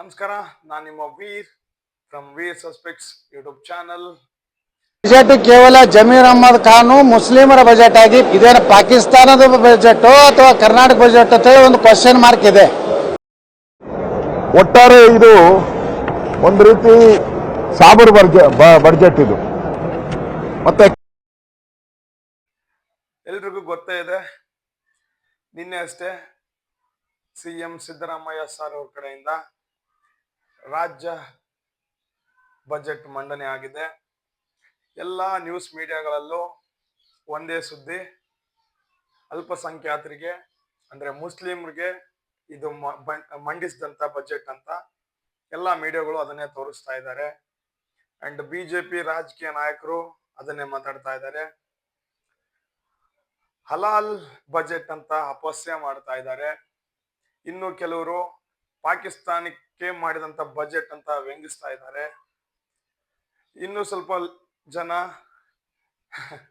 ನಮಸ್ಕಾರ ನಾನು ನಿಮ್ಮ Veer from Veer suspects YouTube channel budget ಕೇವಲ ಜಮೀರ್ ಅಹಮದ್ ಖಾನು ಮುಸ್ಲಿಮರ ಬಜೆಟ್ ಆಗಿ ಇದೇನು ಪಾಕಿಸ್ತಾನದ ಬಜೆಟ್ ಅಥವಾ ಕರ್ನಾಟಕ ಬಜೆಟ್ ಅಂತ ಹೇಳಿ ಒಂದು ಕ್ವಶನ್ ಮಾರ್ಕ್ ಇದೆ. ಒಟ್ಟಾರೆ ಇದು ಒಂದು ರೀತಿ ಸಾಬರ್ ಬಜೆಟ್ ಇದು. ಮತ್ತೆ ಎಲ್ರಿಗೂ ಗೊತ್ತೇ ಇದೆ. ನಿನ್ನೆ ಅಷ್ಟೇ ಸಿ ಎಂ ಸಿದ್ದರಾಮಯ್ಯ ಸರ್ ಅವ್ರ ಕಡೆಯಿಂದ ರಾಜ್ಯ ಬಜೆಟ್ ಮಂಡನೆ ಆಗಿದೆ. ಎಲ್ಲ ನ್ಯೂಸ್ ಮೀಡಿಯಾಗಳಲ್ಲೂ ಒಂದೇ ಸುದ್ದಿ. ಅಲ್ಪಸಂಖ್ಯಾತರಿಗೆ, ಅಂದರೆ ಮುಸ್ಲಿಮ್ರಿಗೆ ಇದು ಮಂಡಿಸಿದಂಥ ಬಂ- ಬಜೆಟ್ ಅಂತ ಎಲ್ಲ ಮೀಡಿಯಾಗಳು ಅದನ್ನೇ ತೋರಿಸ್ತಾ ಇದ್ದಾರೆ. ಅಂಡ್ ಪಿ ರಾಜಕೀಯ ನಾಯಕರು ಅದನ್ನೇ ಮಾತಾಡ್ತಾ ಇದ್ದಾರೆ. ಹಲಾಲ್ ಬಜೆಟ್ ಅಂತ ಅಪಸ್ಯ ಮಾಡ್ತಾ ಇದ್ದಾರೆ. ಇನ್ನು ಕೆಲವರು ಪಾಕಿಸ್ತಾನಕ್ಕೆ ಮಾಡಿದಂತ ಬಜೆಟ್ ಅಂತ ವ್ಯಂಗಿಸ್ತಾ ಇದ್ದಾರೆ. ಇನ್ನು ಸ್ವಲ್ಪ ಜನ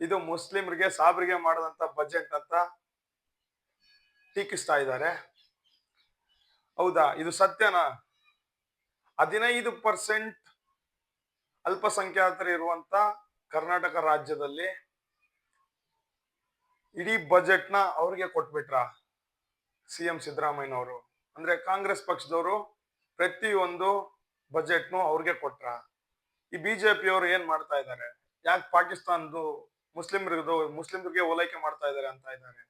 ಇದು ಮುಸ್ಲಿಮರಿಗೆ, ಸಾಬ್ರಿಗೆ ಮಾಡಿದಂತ ಬಜೆಟ್ ಅಂತ ಟೀಕಿಸ್ತಾ ಇದ್ದಾರೆ. ಹೌದಾ? ಇದು ಸತ್ಯನಾ? ಹದಿನೈದು ಪರ್ಸೆಂಟ್ ಅಲ್ಪಸಂಖ್ಯಾತರು ಇರುವಂತ ಕರ್ನಾಟಕ ರಾಜ್ಯದಲ್ಲಿ ಇಡೀ ಬಜೆಟ್ನ ಅವ್ರಿಗೆ ಕೊಟ್ಬಿಟ್ರ? ಸಿ ಎಂ ಸಿದ್ದರಾಮಯ್ಯನವರು. ಅಂದ್ರೆ ಕಾಂಗ್ರೆಸ್ ಪಕ್ಷದವರು ಪ್ರತಿಯೊಂದು ಬಜೆಟ್ನು ಅವ್ರಿಗೆ ಕೊಟ್ರ. ಈ ಬಿಜೆಪಿ ಅವರು ಏನ್ ಮಾಡ್ತಾ ಇದ್ದಾರೆ? ಯಾಕೆ ಪಾಕಿಸ್ತಾನದು ಮುಸ್ಲಿಮ್ರದ್ದು ಮುಸ್ಲಿಮ್ರಿಗೆ ಓಲೈಕೆ ಮಾಡ್ತಾ ಇದ್ದಾರೆ ಅಂತ ಇದ್ದಾರೆ.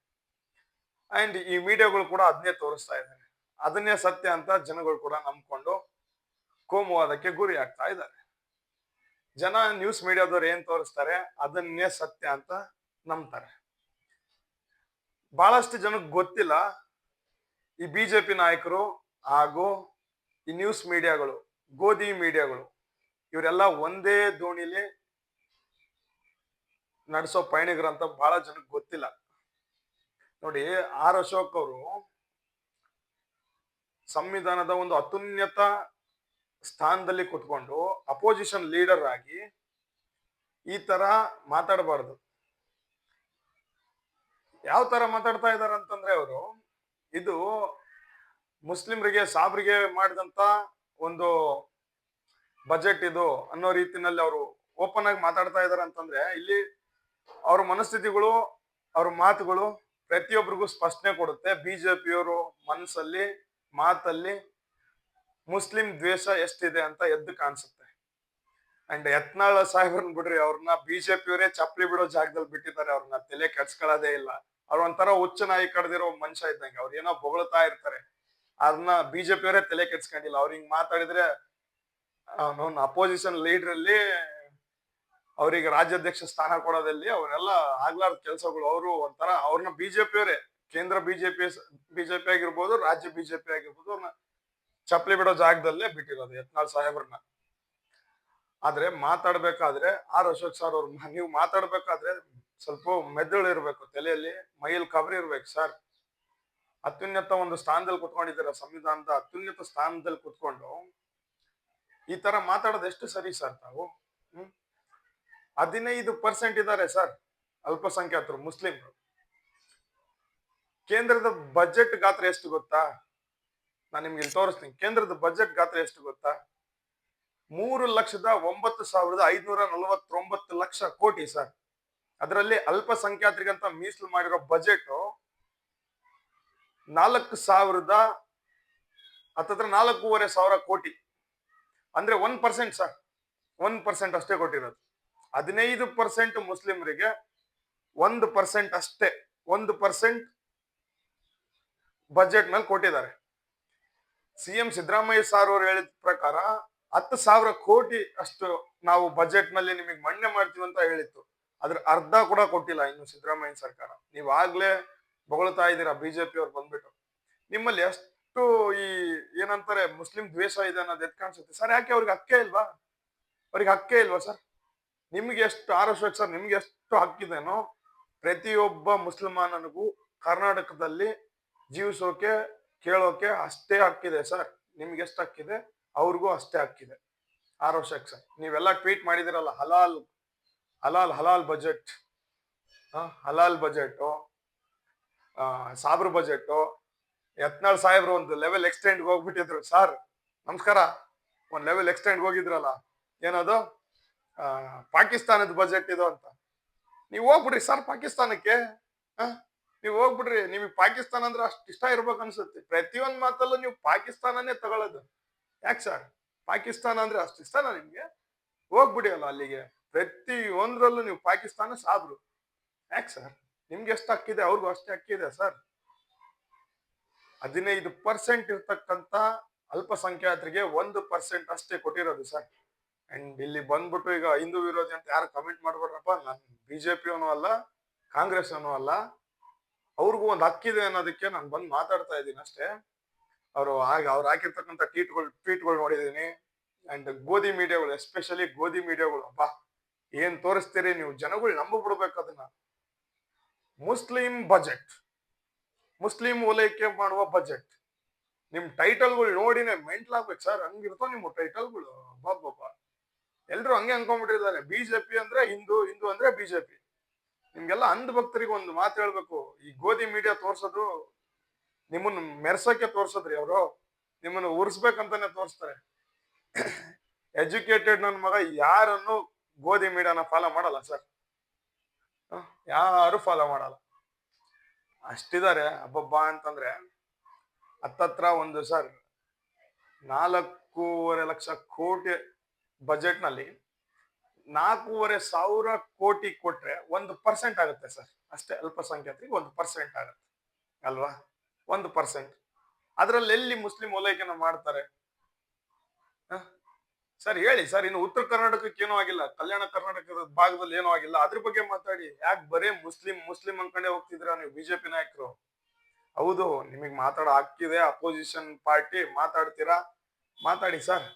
ಅಂಡ್ ಈ ಮೀಡಿಯಾಗಳು ಕೂಡ ಅದನ್ನೇ ತೋರಿಸ್ತಾ ಇದ್ದಾರೆ. ಅದನ್ನೇ ಸತ್ಯ ಅಂತ ಜನಗಳು ಕೂಡ ನಂಬ್ಕೊಂಡು ಕೋಮುವಾದಕ್ಕೆ ಗುರಿ ಆಗ್ತಾ ಇದ್ದಾರೆ. ಜನ ನ್ಯೂಸ್ ಮೀಡಿಯಾದವ್ರು ಏನ್ ತೋರಿಸ್ತಾರೆ? ಅದನ್ನೇ ಸತ್ಯ ಅಂತ ನಂಬ್ತಾರೆ. ಬಹಳಷ್ಟು ಜನಕ್ಕೆ ಗೊತ್ತಿಲ್ಲ. ಈ ಬಿಜೆಪಿ ನಾಯಕರು ಹಾಗೂ ಈ ನ್ಯೂಸ್ ಮೀಡಿಯಾಗಳು ಗೋಧಿ ಮೀಡಿಯಾಗಳು ಇವರೆಲ್ಲ ಒಂದೇ ದೋಣಿಲಿ ನಡೆಸೋ ಪಯಣಿಗರು ಅಂತ ಬಹಳ ಜನಕ್ಕೆ ಗೊತ್ತಿಲ್ಲ. ನೋಡಿ, ಆರ್ ಅಶೋಕ್ ಅವರು ಸಂವಿಧಾನದ ಒಂದು ಅತ್ಯುನ್ನತ ಸ್ಥಾನದಲ್ಲಿ ಕುತ್ಕೊಂಡು ಅಪೋಸಿಷನ್ ಲೀಡರ್ ಆಗಿ ಈ ತರ ಮಾತಾಡಬಾರ್ದು. ಯಾವ ತರ ಮಾತಾಡ್ತಾ ಇದ್ದಾರೆ ಅಂತಂದ್ರೆ ಅವರು ಇದು ಮುಸ್ಲಿಮರಿಗೆ, ಸಾಬ್ರಿಗೆ ಮಾಡಿದಂತ ಒಂದು ಬಜೆಟ್ ಇದು ಅನ್ನೋ ರೀತಿನಲ್ಲಿ ಅವರು ಓಪನ್ ಆಗಿ ಮಾತಾಡ್ತಾ ಇದಾರೆ ಅಂತಂದ್ರೆ ಇಲ್ಲಿ ಅವ್ರ ಮನಸ್ಥಿತಿಗಳು, ಅವ್ರ ಮಾತುಗಳು ಪ್ರತಿಯೊಬ್ಬರಿಗೂ ಸ್ಪಷ್ಟನೆ ಕೊಡುತ್ತೆ. ಬಿಜೆಪಿಯವರು ಮನಸ್ಸಲ್ಲಿ ಮಾತಲ್ಲಿ ಮುಸ್ಲಿಂ ದ್ವೇಷ ಎಷ್ಟಿದೆ ಅಂತ ಎದ್ದು ಕಾಣಿಸುತ್ತೆ. ಅಂಡ್ ಯತ್ನಾಳ ಸಾಹೇಬ್ರನ್ ಬಿಡ್ರಿ ಅವ್ರನ್ನ, ಬಿಜೆಪಿಯವರೇ ಚಪ್ಪಲಿ ಬಿಡೋ ಜಾಗದಲ್ಲಿ ಬಿಟ್ಟಿದ್ದಾರೆ ಅವ್ರನ್ನ, ತಲೆ ಕೆಡ್ಸ್ಕೊಳ್ಳೋದೇ ಇಲ್ಲ. ಅವ್ರ ಒಂಥರ ಹುಚ್ಚ ನಾಯಿ ಕಡ್ದಿರೋ ಮನುಷ್ಯ ಇದ್ದಂಗೆ. ಅವ್ರು ಏನೋ ಬೊಗಳತಾ ಇರ್ತಾರೆ. ಅದನ್ನ ಬಿಜೆಪಿಯವರೇ ತಲೆ ಕೆಡ್ಸ್ಕೊಂಡಿಲ್ಲ. ಅವ್ರು ಹಿಂಗ್ ಮಾತಾಡಿದ್ರೆ ಅವನ ಅಪೋಸಿಷನ್ ಲೀಡರ್ ಅಲ್ಲಿ ಅವರಿಗೆ ರಾಜ್ಯಾಧ್ಯಕ್ಷ ಸ್ಥಾನ ಕೊಡೋದಲ್ಲಿ ಅವರೆಲ್ಲ ಆಗ್ಲಾರ್ದ ಕೆಲಸಗಳು. ಅವರು ಒಂಥರ ಅವ್ರನ್ನ ಬಿಜೆಪಿಯವರೇ ಕೇಂದ್ರ ಬಿಜೆಪಿ ಬಿಜೆಪಿ ಆಗಿರ್ಬೋದು, ರಾಜ್ಯ ಬಿಜೆಪಿ ಆಗಿರ್ಬೋದು ಅವ್ರನ್ನ ಚಪ್ಪಲಿ ಬಿಡೋ ಜಾಗದಲ್ಲೇ ಬಿಟ್ಟಿರೋದು ಯತ್ನಾಳ್ ಸಾಹೇಬ್ರನ್ನ. ಆದ್ರೆ ಮಾತಾಡ್ಬೇಕಾದ್ರೆ ಆರ್ ಅಶೋಕ್ ಸರ್ ಅವ್ರ ನೀವು ಮಾತಾಡ್ಬೇಕಾದ್ರೆ ಸ್ವಲ್ಪ ಮೆದುಳು ಇರಬೇಕು, ತಲೆಯಲ್ಲಿ ಮೈಯಲ್ಲಿ ಕಬರಿ ಇರ್ಬೇಕು ಸರ್ ಅತ್ಯುನ್ನತ ಒಂದು ಸ್ಥಾನದಲ್ಲಿ ಕುತ್ಕೊಂಡಿದ್ದೀರ ಸಂವಿಧಾನದ ಅತ್ಯುನ್ನತ ಸ್ಥಾನದಲ್ಲಿ ಕುತ್ಕೊಂಡು, ಈ ತರ ಮಾತಾಡೋದು ಎಷ್ಟು ಸರಿ ಸರ್ ತಾವು? ಹದಿನೈದು ಪರ್ಸೆಂಟ್ ಇದ್ದಾರೆ ಸರ್ ಅಲ್ಪಸಂಖ್ಯಾತರು, ಮುಸ್ಲಿಮ್ರು. ಕೇಂದ್ರದ ಬಜೆಟ್ ಗಾತ್ರ ಎಷ್ಟು ಗೊತ್ತಾ? ನಾನು ನಿಮ್ಗೆ ಇಲ್ಲಿ ತೋರಿಸ್ತೀನಿ. ಕೇಂದ್ರದ ಬಜೆಟ್ ಗಾತ್ರ ಎಷ್ಟು ಗೊತ್ತಾ? ಮೂರು ಲಕ್ಷದ ಒಂಬತ್ತು ಸಾವಿರದ ಐದ್ನೂರ ನಲವತ್ತೊಂಬತ್ತು ಲಕ್ಷ ಕೋಟಿ ಸರ್ ಅದರಲ್ಲಿ ಅಲ್ಪಸಂಖ್ಯಾತರಿಗಂತ ಮೀಸಲು ಮಾಡಿರೋ ಬಜೆಟ್ ನಾಲ್ಕು ಸಾವಿರದ ಹತ್ತತ್ರ ನಾಲ್ಕೂವರೆ ಸಾವಿರ ಕೋಟಿ. ಅಂದ್ರೆ one percent sir. One percent ಅಷ್ಟೇ ಕೊಟ್ಟಿರೋದು. ಹದಿನೈದು ಪರ್ಸೆಂಟ್ ಮುಸ್ಲಿಮರಿಗೆ ಒಂದು ಪರ್ಸೆಂಟ್ ಅಷ್ಟೇ. ಒಂದು ಪರ್ಸೆಂಟ್ ಬಜೆಟ್ ಮೇಲೆ ಕೊಟ್ಟಿದ್ದಾರೆ. ಸಿ ಎಂ ಸಿದ್ದರಾಮಯ್ಯ ಸಾರ್ ಅವರು ಹೇಳಿದ ಪ್ರಕಾರ ಹತ್ತು ಸಾವಿರ ಕೋಟಿ ಅಷ್ಟು ನಾವು ಬಜೆಟ್ನಲ್ಲಿ ನಿಮಗೆ ಮಣ್ಣೆ ಮಾಡ್ತೀವಿ ಅಂತ ಹೇಳಿತ್ತು. ಅದ್ರ ಅರ್ಧ ಕೂಡ ಕೊಟ್ಟಿಲ್ಲ ಇನ್ನು ಸಿದ್ದರಾಮಯ್ಯ ಸರ್ಕಾರ. ನೀವು ಆಗ್ಲೇ ಬೊಗಳ್ತಾ ಇದ್ದೀರಾ ಬಿಜೆಪಿ ಅವ್ರು ಬಂದ್ಬಿಟ್ಟು. ನಿಮ್ಮಲ್ಲಿ ಎಷ್ಟು ಈ ಏನಂತಾರೆ ಮುಸ್ಲಿಂ ದ್ವೇಷ ಇದೆ ಅನ್ನೋದು ಎದ್ ಕಾಣಿಸುತ್ತೆ. ಸರ್, ಯಾಕೆ ಅವ್ರಿಗೆ ಹಕ್ಕೇ ಇಲ್ವಾ? ಅವ್ರಿಗೆ ಹಕ್ಕೇ ಇಲ್ವಾ ಸರ್? ನಿಮ್ಗೆ ಎಷ್ಟು ಆರ್ ಅಶೋಕ್ ಸರ್, ನಿಮ್ಗೆ ಎಷ್ಟು ಹಕ್ಕಿದೆನೋ ಪ್ರತಿಯೊಬ್ಬ ಮುಸಲ್ಮಾನನಿಗೂ ಕರ್ನಾಟಕದಲ್ಲಿ ಜೀವಿಸೋಕೆ, ಕೇಳೋಕೆ ಅಷ್ಟೇ ಹಕ್ಕಿದೆ ಸರ್. ನಿಮ್ಗೆ ಎಷ್ಟು ಹಕ್ಕಿದೆ ಅವ್ರಿಗೂ ಅಷ್ಟೇ ಹಕ್ಕಿದೆ ಆರ್ ಅಶೋಕ್ ಸರ್, ನೀವೆಲ್ಲ ಟ್ವೀಟ್ ಮಾಡಿದಿರಲ್ಲ ಹಲಾಲ್ ಹಲಾಲ್ ಹಲಾಲ್ ಬಜೆಟ್ ಹಲಾಲ್ ಬಜೆಟ್ ಸಾಬ್ರ ಬಜೆಟ್ ಯತ್ನಾಳ್ ಸಾಹೇಬ್ರು ಒಂದು ಲೆವೆಲ್ ಎಕ್ಸ್ಟೆಂಡ್ ಹೋಗ್ಬಿಟ್ಟಿದ್ರು. ಸರ್, ನಮಸ್ಕಾರ. ಒಂದ್ ಲೆವೆಲ್ ಎಕ್ಸ್ಟೆಂಡ್ ಹೋಗಿದ್ರಲ್ಲ. ಏನದು? ಪಾಕಿಸ್ತಾನದ ಬಜೆಟ್ ಇದು ಅಂತ. ನೀವು ಹೋಗ್ಬಿಡ್ರಿ ಸರ್ ಪಾಕಿಸ್ತಾನಕ್ಕೆ ನೀವು ಹೋಗ್ಬಿಡ್ರಿ. ನಿಮಗೆ ಪಾಕಿಸ್ತಾನ ಅಂದ್ರೆ ಅಷ್ಟು ಇಷ್ಟ ಇರ್ಬೇಕು ಅನ್ಸುತ್ತೆ. ಪ್ರತಿಯೊಂದು ಮಾತಲ್ಲೂ ನೀವು ಪಾಕಿಸ್ತಾನನೇ ತಗೊಳ್ಳೋದು ಯಾಕೆ ಸರ್? ಪಾಕಿಸ್ತಾನ ಅಂದ್ರೆ ಅಷ್ಟು ಇಷ್ಟನಾ ನಿಮ್ಗೆ? ಹೋಗ್ಬಿಡಿ ಅಲ್ಲ ಅಲ್ಲಿಗೆ. ಪ್ರತಿ ಒಂದ್ರಲ್ಲೂ ನೀವು ಪಾಕಿಸ್ತಾನ ಸಾಬ್ರು. ಯಾಕೆ ಸರ್? ನಿಮ್ಗೆ ಎಷ್ಟು ಹಕ್ಕಿದೆ? ಅವ್ರಿಗೂ ಅಷ್ಟೇ ಹಕ್ಕಿದೆ ಸರ್. ಹದಿನೈದು ಪರ್ಸೆಂಟ್ ಇರ್ತಕ್ಕಂತ ಅಲ್ಪಸಂಖ್ಯಾತರಿಗೆ ಒಂದು ಪರ್ಸೆಂಟ್ ಅಷ್ಟೇ ಕೊಟ್ಟಿರೋದು ಸರ್. ಅಂಡ್ ಇಲ್ಲಿ ಬಂದ್ಬಿಟ್ಟು ಈಗ ಹಿಂದೂ ವಿರೋಧಿ ಅಂತ ಯಾರು ಕಮೆಂಟ್ ಮಾಡ್ಬೇಡ್ರಪ್ಪ? ನಾನು ಬಿಜೆಪಿ ಅನ್ನೋ ಅಲ್ಲ ಕಾಂಗ್ರೆಸ್ ಅನ್ನೋ ಅಲ್ಲ. ಅವ್ರಿಗೂ ಒಂದು ಹಕ್ಕಿದೆ ಅನ್ನೋದಕ್ಕೆ ನಾನು ಬಂದು ಮಾತಾಡ್ತಾ ಇದ್ದೀನಿ ಅಷ್ಟೇ. ಅವರು ಹಾಗೆ ಅವ್ರು ಹಾಕಿರ್ತಕ್ಕಂಥ ಟ್ವೀಟ್ಗಳು ಟ್ವೀಟ್ಗಳು ನೋಡಿದ್ದೀನಿ. ಅಂಡ್ ಗೋಧಿ ಮೀಡಿಯಾಗಳು ಎಸ್ಪೆಷಲಿ ಗೋಧಿ ಮೀಡಿಯಾಗಳು ಅಪ್ಪ ತೋರಿಸ್ತೀರಿ, ನೀವು ಜನಗಳು ನಂಬ ಬಿಡ್ಬೇಕು ಅದನ್ನ. Muslim budget. ಮುಸ್ಲಿಂ ಓಲೈಕೆ ಮಾಡುವ ಬಜೆಟ್. ನಿಮ್ ಟೈಟಲ್ಗಳು ನೋಡಿನೇ ಮೆಂಟ್ಲಾಗ್ಬೇಕು. ಸರ್, ಹಂಗಿರ್ತಾವ ನಿಮ್ಮ ಟೈಟಲ್ಗಳು. ಬಾಬಾಬ ಎಲ್ರು ಹಂಗೆ ಅನ್ಕೊಂಡ್ಬಿಟ್ಟಿದ್ದಾರೆ ಬಿಜೆಪಿ ಅಂದ್ರೆ ಹಿಂದೂ ಹಿಂದೂ ಅಂದ್ರೆ ಬಿಜೆಪಿ ನಿಮ್ಗೆಲ್ಲ ಅಂಧ ಭಕ್ತರಿಗೆ ಒಂದು ಮಾತು ಹೇಳ್ಬೇಕು. ಈ ಗೋಧಿ ಮೀಡಿಯಾ ತೋರ್ಸೋದು, ನಿಮ್ಮನ್ನು ಮೆರ್ಸಕ್ಕೆ ತೋರ್ಸದ್ರಿ ಅವರು. ನಿಮ್ಮನ್ನು ಉರ್ಸ್ಬೇಕಂತಾನೆ ತೋರಿಸ್ತಾರೆ. ಎಜುಕೇಟೆಡ್ ನನ್ನ ಮಗ ಯಾರನ್ನು ಗೋಧಿ ಮೀಡನ ಫಾಲೋ ಮಾಡಲ್ಲ ಸರ್ ಯಾರು ಫಾಲೋ ಮಾಡಲ್ಲ. ಅಷ್ಟಿದ್ದಾರೆ ಹಬ್ಬಬ್ಬ ಅಂತಂದ್ರೆ ಹತ್ತತ್ರ ಒಂದು ಸರ್ ನಾಲ್ಕೂವರೆ ಲಕ್ಷ ಕೋಟಿ ಬಜೆಟ್ನಲ್ಲಿ ನಾಲ್ಕೂವರೆ ಸಾವಿರ ಕೋಟಿ ಕೊಟ್ರೆ ಒಂದು ಪರ್ಸೆಂಟ್ ಆಗುತ್ತೆ ಸರ್ ಅಷ್ಟೇ, ಅಲ್ಪಸಂಖ್ಯಾತರಿಗೆ ಒಂದು ಪರ್ಸೆಂಟ್ ಆಗುತ್ತೆ. ಅಲ್ವಾ? ಒಂದು ಪರ್ಸೆಂಟ್ ಅದ್ರಲ್ಲಿ ಎಲ್ಲಿ ಮುಸ್ಲಿಂ ಓಲೈಕೆನ ಮಾಡ್ತಾರೆ? ಸರ್ ಹೇಳಿ ಸರ್, ಇನ್ನು ಉತ್ತರ ಕರ್ನಾಟಕಕ್ಕೆ ಏನೂ ಆಗಿಲ್ಲ, ಕಲ್ಯಾಣ ಕರ್ನಾಟಕದ ಭಾಗದಲ್ಲಿ ಏನೂ ಆಗಿಲ್ಲ. ಅದ್ರ ಬಗ್ಗೆ ಮಾತಾಡಿ. ಯಾಕೆ ಬರೇ ಮುಸ್ಲಿಂ ಮುಸ್ಲಿಂ ಅನ್ಕೊಂಡೇ ಹೋಗ್ತಿದ್ರ ನೀವು ಬಿಜೆಪಿ ನಾಯಕರು? ಹೌದು, ನಿಮಗೆ ಮಾತಾಡೋ ಹಕ್ಕಿದೆ ಅಪೋಸಿಷನ್ ಪಾರ್ಟಿ ಮಾತಾಡ್ತೀರಾ? ಮಾತಾಡಿ ಸರ್.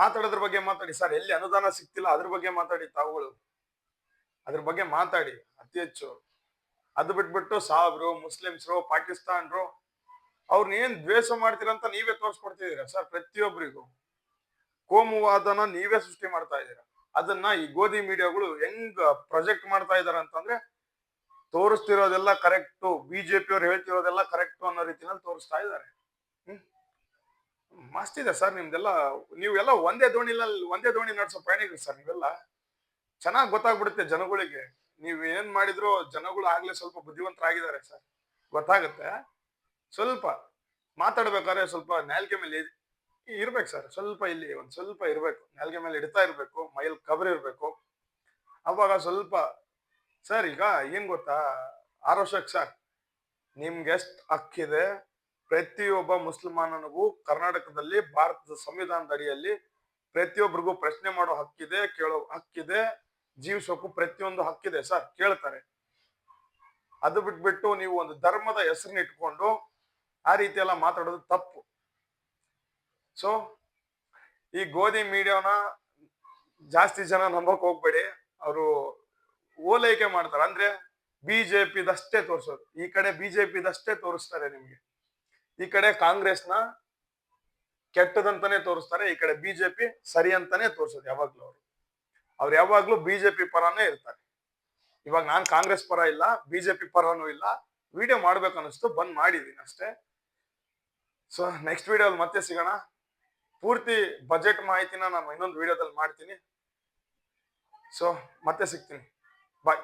ಮಾತಾಡೋದ್ರ ಬಗ್ಗೆ ಮಾತಾಡಿ ಸರ್. ಎಲ್ಲಿ ಅನುದಾನ ಸಿಗ್ತಿಲ್ಲ, ಅದ್ರ ಬಗ್ಗೆ ಮಾತಾಡಿ ತಾವುಗಳು. ಅದ್ರ ಬಗ್ಗೆ ಮಾತಾಡಿ, ಅತಿ ಹೆಚ್ಚು. ಅದು ಬಿಟ್ಬಿಟ್ಟು ಸಾಬ್ರು, ಮುಸ್ಲಿಮ್ಸ್ರು, ಪಾಕಿಸ್ತಾನ್ರು ಅವ್ರನ್ನ ಏನ್ ದ್ವೇಷ ಮಾಡ್ತೀರಂತ ನೀವೇ ತೋರಿಸ್ಕೊಡ್ತಿದ್ದೀರಾ ಸರ್ ಪ್ರತಿಯೊಬ್ಬರಿಗೂ ಕೋಮುವಾದನ ನೀವೇ ಸೃಷ್ಟಿ ಮಾಡ್ತಾ ಇದ್ದೀರಾ? ಅದನ್ನ ಈ ಗೋಧಿ ಮೀಡಿಯಾಗಳು ಹೆಂಗ್ ಪ್ರೊಜೆಕ್ಟ್ ಮಾಡ್ತಾ ಇದಾರೆ ಅಂತಂದ್ರೆ ತೋರಿಸ್ತಿರೋದೆಲ್ಲ ಕರೆಕ್ಟು ಬಿಜೆಪಿ ಅವ್ರು ಹೇಳ್ತಿರೋದೆಲ್ಲ ಕರೆಕ್ಟು ಅನ್ನೋ ರೀತಿನಲ್ಲಿ ತೋರಿಸ್ತಾ ಇದ್ದಾರೆ. ಮಸ್ತ್ ಇದೆ ಸರ್ ನಿಮ್ದೆಲ್ಲ, ನೀವೆಲ್ಲ ಒಂದೇ ದೋಣಿನಲ್ಲಿ ಒಂದೇ ದೋಣಿ ನಡೆಸೋ ಪ್ರಯಾಣಿಕರು ಸರ್ ನೀವೆಲ್ಲ. ಚೆನ್ನಾಗಿ ಗೊತ್ತಾಗ್ಬಿಡುತ್ತೆ ಜನಗಳಿಗೆ. ನೀವು ಏನ್ ಮಾಡಿದ್ರು ಜನಗಳು ಆಗ್ಲೇ ಸ್ವಲ್ಪ ಬುದ್ಧಿವಂತರಾಗಿದ್ದಾರೆ ಸರ್. ಗೊತ್ತಾಗುತ್ತೆ. ಸ್ವಲ್ಪ ಮಾತಾಡ್ಬೇಕಾದ್ರೆ ಸ್ವಲ್ಪ ನಾಲ್ಕೆ ಮೇಲೆ ಇರ್ಬೇಕು ಸರ್ ಸ್ವಲ್ಪ ಇಲ್ಲಿ ಒಂದ್ ಸ್ವಲ್ಪ ಇರ್ಬೇಕು. ನಾಲ್ಗೆ ಮೇಲೆ ಇಡ್ತಾ ಇರ್ಬೇಕು. ಮೈಲ್ ಕಬರ್ ಇರ್ಬೇಕು. ಅವಾಗ ಸ್ವಲ್ಪ ಸರ್ ಈಗ ಏನ್ ಗೊತ್ತಾ? ಆರೋಷಕ್ ಸರ್ ನಿಮ್ಗೆ ಎಷ್ಟು ಹಕ್ಕಿದೆ ಪ್ರತಿಯೊಬ್ಬ ಮುಸಲ್ಮಾನನಿಗೂ ಕರ್ನಾಟಕದಲ್ಲಿ ಭಾರತದ ಸಂವಿಧಾನದ ಅಡಿಯಲ್ಲಿ ಪ್ರತಿಯೊಬ್ಬರಿಗೂ ಪ್ರಶ್ನೆ ಮಾಡೋ ಹಕ್ಕಿದೆ ಕೇಳೋ ಹಕ್ಕಿದೆ ಜೀವಿಸೋಕು ಪ್ರತಿಯೊಂದು ಹಕ್ಕಿದೆ ಸರ್ ಕೇಳ್ತಾರೆ. ಅದು ಬಿಟ್ಬಿಟ್ಟು ನೀವು ಒಂದು ಧರ್ಮದ ಹೆಸರನ್ನ ಇಟ್ಕೊಂಡು ಆ ರೀತಿ ಎಲ್ಲ ಮಾತಾಡೋದು ತಪ್ಪು. ಸೊ ಈ ಗೋಧಿ ಮೀಡಿಯಾನ ಜಾಸ್ತಿ ಜನ ನಂಬಕ್ ಹೋಗ್ಬೇಡಿ. ಅವರು ಓಲೈಕೆ ಮಾಡ್ತಾರೆ. ಅಂದ್ರೆ ಬಿಜೆಪಿದಷ್ಟೇ ತೋರಿಸೋದು. ಈ ಕಡೆ ಬಿಜೆಪಿದಷ್ಟೇ ತೋರಿಸ್ತಾರೆ ನಿಮ್ಗೆ. ಈ ಕಡೆ ಕಾಂಗ್ರೆಸ್ನ ಕೆಟ್ಟದಂತಾನೆ ತೋರಿಸ್ತಾರೆ. ಈ ಕಡೆ ಬಿಜೆಪಿ ಸರಿ ಅಂತಾನೆ ತೋರಿಸೋದು ಯಾವಾಗ್ಲೂ ಅವರು. ಅವ್ರು ಯಾವಾಗ್ಲೂ ಬಿಜೆಪಿ ಪರಾನೇ ಇರ್ತಾರೆ. ಇವಾಗ ನಾನ್ ಕಾಂಗ್ರೆಸ್ ಪರ ಇಲ್ಲ, ಬಿಜೆಪಿ ಪರನೂ ಇಲ್ಲ. ವಿಡಿಯೋ ಮಾಡ್ಬೇಕು ಅನ್ನಿಸ್ತು ಬಂದ್ ಮಾಡಿದೀನಿ ಅಷ್ಟೇ. ಸೊ ನೆಕ್ಸ್ಟ್ ವಿಡಿಯೋ ಅಲ್ಲಿ ಮತ್ತೆ ಸಿಗೋಣ. ಪೂರ್ತಿ ಬಜೆಟ್ ಮಾಹಿತಿನ ನಾನು ಇನ್ನೊಂದು ವಿಡಿಯೋದಲ್ಲಿ ಮಾಡ್ತೀನಿ. ಸೊ ಮತ್ತೆ ಸಿಗ್ತೀನಿ. ಬಾಯ್